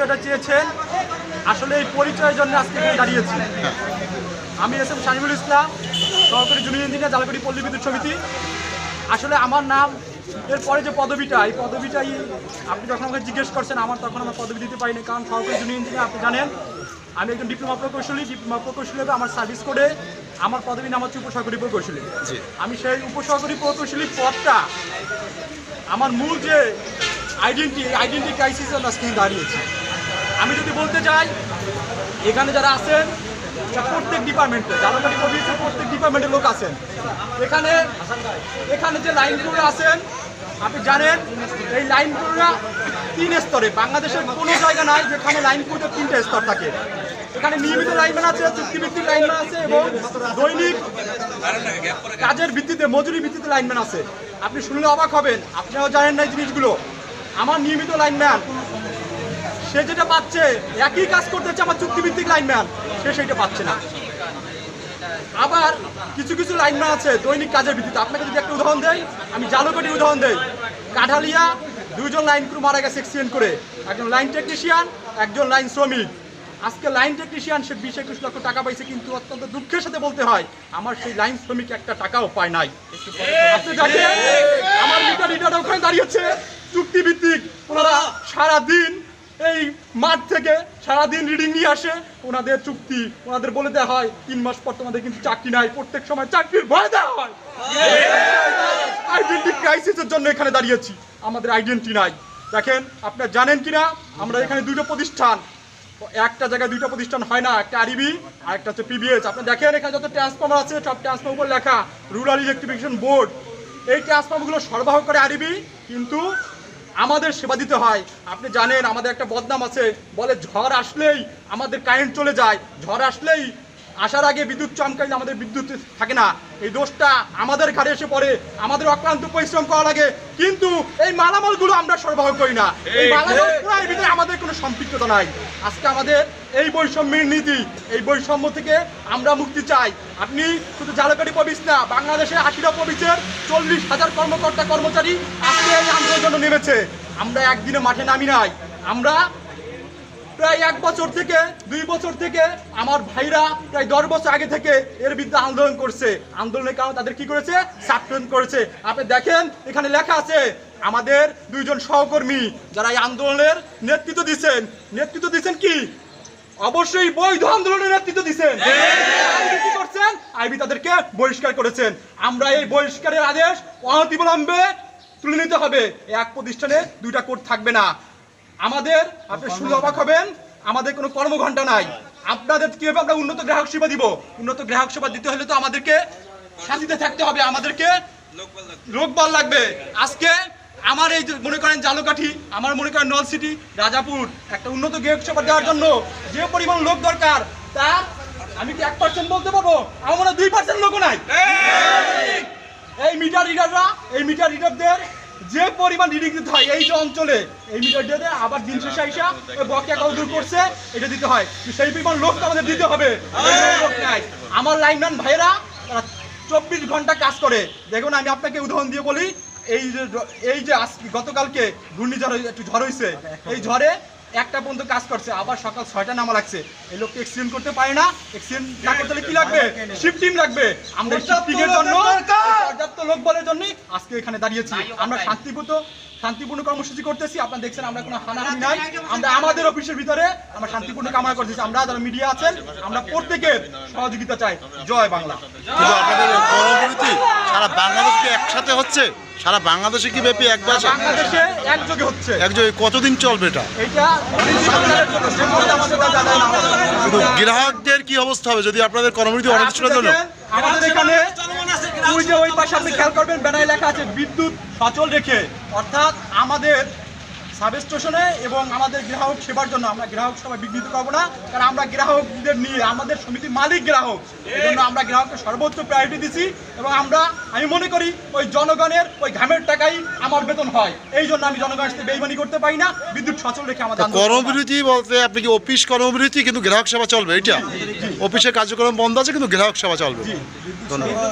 পরিচয়টা চেয়েছেন আসলে এই পরিচয়ের জন্য আজকে দাঁড়িয়েছি। আমি এস এম শাহিবুল ইসলাম সহকারী জুনিয়র ইঞ্জিনিয়ার জালাকুড়ি পল্লী বিদ্যুৎ সমিতি। আসলে আমার নাম এরপরে যে পদবিটা এই পদবিটাই আপনি যখন আমাকে জিজ্ঞেস করছেন আমার তখন আমার পদবি দিতে পারিনি কারণ সহকারী জুনিয়র ইঞ্জিনিয়ার আপনি জানেন আমি একজন ডিপ্লোমা প্রকৌশলী ডিপ্লোমা প্রকৌশলী হবে আমার সার্ভিস করে আমার পদবি নাম হচ্ছে উপসহকারী প্রকৌশলী। আমি সেই উপসহকারী প্রকৌশলী পদটা আমার মূল যে আইডেন্টি আইডেন্টি ক্রাইসিস আজকে দাঁড়িয়েছি। আমি যদি বলতে চাই, এখানে যারা আছেন প্রত্যেক ডিপার্টমেন্টে জালাকাটি কবির প্রত্যেক ডিপার্টমেন্টের লোক আছেন। এখানে এখানে যে লাইনগুলো আছেন, আপনি জানেন, এই লাইন লাইনগুলোরা তিন স্তরে, বাংলাদেশের কোনো জায়গা নাই যেখানে লাইনগুলোতে তিনটে স্তর থাকে। এখানে নিয়মিত লাইনম্যান আছে, চুক্তিভিত্তিক লাইনম্যান আছে এবং দৈনিক কাজের ভিত্তিতে, মজুরি ভিত্তিতে লাইনম্যান আছে। আপনি শুনলে অবাক হবেন, আপনিও জানেন না এই জিনিসগুলো। আমার নিয়মিত লাইনম্যান সে যেটা পাচ্ছে একই কাজ করতেছে আমার চুক্তিভিত্তিক লাইনম্যান সে সেটা পাচ্ছে না আবার কিছু কিছু লাইনম্যান আছে দৈনিক কাজের ভিত্তিতে আপনাকে যদি একটা উদাহরণ দেই আমি জালুকাটির উদাহরণ দেই কাঠালিয়া দুইজন লাইন ক্রু মারা গেছে অ্যাক্সিডেন্ট করে একজন লাইন টেকনিশিয়ান একজন লাইন শ্রমিক আজকে লাইন টেকনিশিয়ান সে বিশ একুশ লক্ষ টাকা পাইছে কিন্তু অত্যন্ত দুঃখের সাথে বলতে হয় আমার সেই লাইন শ্রমিক একটা টাকাও পায় নাই আমার রিডার ওখানে দাঁড়িয়েছে চুক্তিভিত্তিক ওনারা সারাদিন এই মাঠ থেকে সারাদিন রিডিং নিয়ে আসে। ওনাদের চুক্তি ওনাদের বলে দেওয়া হয় তিন মাস পর তোমাদের কিন্তু চাকরি নাই প্রত্যেক সময় চাকরির ভয় দেওয়া হয়। আইডেন্টি ক্রাইসিসের জন্য এখানে দাঁড়িয়েছি। আমাদের আইডেন্টি নাই। দেখেন আপনারা জানেন কিনা? আমরা এখানে দুটো প্রতিষ্ঠান। একটা জায়গায় দুইটা প্রতিষ্ঠান হয় না একটা আরবি আর একটা হচ্ছে পিবিএস আপনি দেখেন এখানে যত ট্রান্সফর্মার আছে সব ট্রান্সফর্মার উপর লেখা রুরাল ইলেকট্রিফিকেশন বোর্ড এই ট্রান্সফর্মারগুলো সরবরাহ করে আরবি কিন্তু আমাদের সেবা দিতে হয়। আপনি জানেন আমাদের একটা বদনাম আছে। বলে ঝড় আসলেই আমাদের কারেন্ট চলে যায়। ঝড় আসলেই আসার আগে বিদ্যুৎ চমকাইলে আমাদের বিদ্যুৎ থাকে না। এই দোষটা আমাদের ঘাড়ে এসে পড়ে আমাদের অক্লান্ত পরিশ্রম করা লাগে কিন্তু এই মালামালগুলো আমরা সরবরাহ করি না। এই মালামাল ভিতরে আমাদের কোনো সম্পৃক্ততা নাই। আজকে আমাদের এই বৈষম্যের নীতি এই বৈষম্য থেকে আমরা মুক্তি চাই। আপনি শুধু জালকাটি প্রবিস না বাংলাদেশের আশিটা প্রবিসের চল্লিশ হাজার কর্মকর্তা কর্মচারী আজকে এই আন্দোলনের জন্য নেমেছে। আমরা একদিনে মাঠে নামি নাই। আমরা প্রায় এক বছর থেকে দুই বছর থেকে আমার ভাইরা প্রায় দশ বছর আগে থেকে এর বিরুদ্ধে আন্দোলন করছে। আন্দোলনের কারণে তাদের কি করেছে? সাসপেন্ড করেছে। আপনি দেখেন এখানে লেখা আছে আমাদের দুইজন সহকর্মী যারা এই আন্দোলনের নেতৃত্ব দিচ্ছেন নেতৃত্ব দিচ্ছেন কি? অবশ্যই বৈধ আন্দোলনের নেতৃত্ব দিচ্ছেন। কি করছেন? আইবি তাদেরকে বহিষ্কার করেছেন। আমরা এই বহিষ্কারের আদেশ অনতিবিলম্বে তুলে নিতে হবে। এক প্রতিষ্ঠানে দুইটা কোর্ট থাকবে না। আমাদের আপনি শুনে অবাক হবেন আমাদের কোনো কর্মঘণ্টা নাই। আপনাদের কীভাবে আমরা উন্নত গ্রাহক সেবা দিব। উন্নত গ্রাহক সেবা দিতে হলে তো আমাদেরকে শান্তিতে থাকতে হবে আমাদেরকে লোকবল লাগবে। আজকে আমার এই মনে করেন জালকাঠি আমার মনে করেন নল সিটি রাজাপুর একটা উন্নত গ্রাহক সেবা দেওয়ার জন্য যে পরিমাণ লোক দরকার তা আমি কি এক পার্সেন্ট বলতে পারব? আমার মনে হয় দুই পার্সেন্ট লোকও নাই। এই! মিটার রিডাররা এই মিটার রিডারদের যে পরিমাণ রিডিং দিতে হয় এই যে অঞ্চলে এই মিটার রিডারে আবার দিন শেষে আইসা ওই বকেয়া কত দূর করছে এটা দিতে হয়। তো সেই পরিমাণ লোক তো আমাদের দিতে হবে। আমার লাইনম্যান ভাইয়েরা তারা চব্বিশ ঘণ্টা কাজ করে। দেখুন আমি আপনাকে উদাহরণ দিয়ে বলি এই যে এই যে আজকে গতকালকে ঘূর্ণিঝড় একটু ঝড় হয়েছে এই ঝড়ে একটা পর্যন্ত কাজ করছে আবার সকাল ছয়টা নামা লাগছে। এই লোককে এক্সিডেন্ট করতে পারে না। এক্সিডেন্ট না করতে কি লাগবে? শিফট টিম লাগবে। আমরা জন্য পর্যাপ্ত লোক বলের জন্য আজকে এখানে দাঁড়িয়েছি। আমরা শান্তিপূর্ণ শান্তিপূর্ণ কর্মসূচি করতেছি। আপনারা দেখছেন আমরা কোনো হানাহানি নাই। আমরা আমাদের অফিসের ভিতরে আমরা শান্তিপূর্ণ কামনা করতেছি। আমরা যারা মিডিয়া আছেন আমরা প্রত্যেকের সহযোগিতা চাই। জয় বাংলা। কিন্তু আপনাদের কর্মবিরতি সারা বাংলাদেশ কি একসাথে হচ্ছে? সারা বাংলাদেশে কি ব্যাপী একবার বাংলাদেশে একযোগে হচ্ছে। একযোগে কতদিন চলবে এটা? না গ্রাহকদের কি অবস্থা হবে যদি আপনাদের কর্মবিরতি অনির্দিষ্টতার জন্য? আমাদের এখানে ওই যে ওই পাশে আপনি খেয়াল করবেন ব্যানারে লেখা আছে, বিদ্যুৎ সচল রেখে। অর্থাৎ আমাদের সাব স্টেশনে এবং আমাদের গ্রাহক সেবার জন্য আমরা গ্রাহক সবাই বিঘ্নিত করব না কারণ আমরা গ্রাহকদের নিয়ে আমাদের সমিতির মালিক গ্রাহক। এই জন্য আমরা গ্রাহককে সর্বোচ্চ প্রায়োরিটি দিছি এবং আমরা আমি মনে করি ওই জনগণের ওই ঘামের টাকাই আমার বেতন হয়। এই জন্য আমি জনগণের সাথে বেইমানি করতে পারি না বিদ্যুৎ সচল রেখে আমাদের। কর্মবিরতি বলতে আপনি কি অফিস কর্মবিরতি কিন্তু গ্রাহক সেবা চলবে এটা? অফিসের কার্যক্রম বন্ধ আছে কিন্তু গ্রাহক সেবা চলবে। ধন্যবাদ।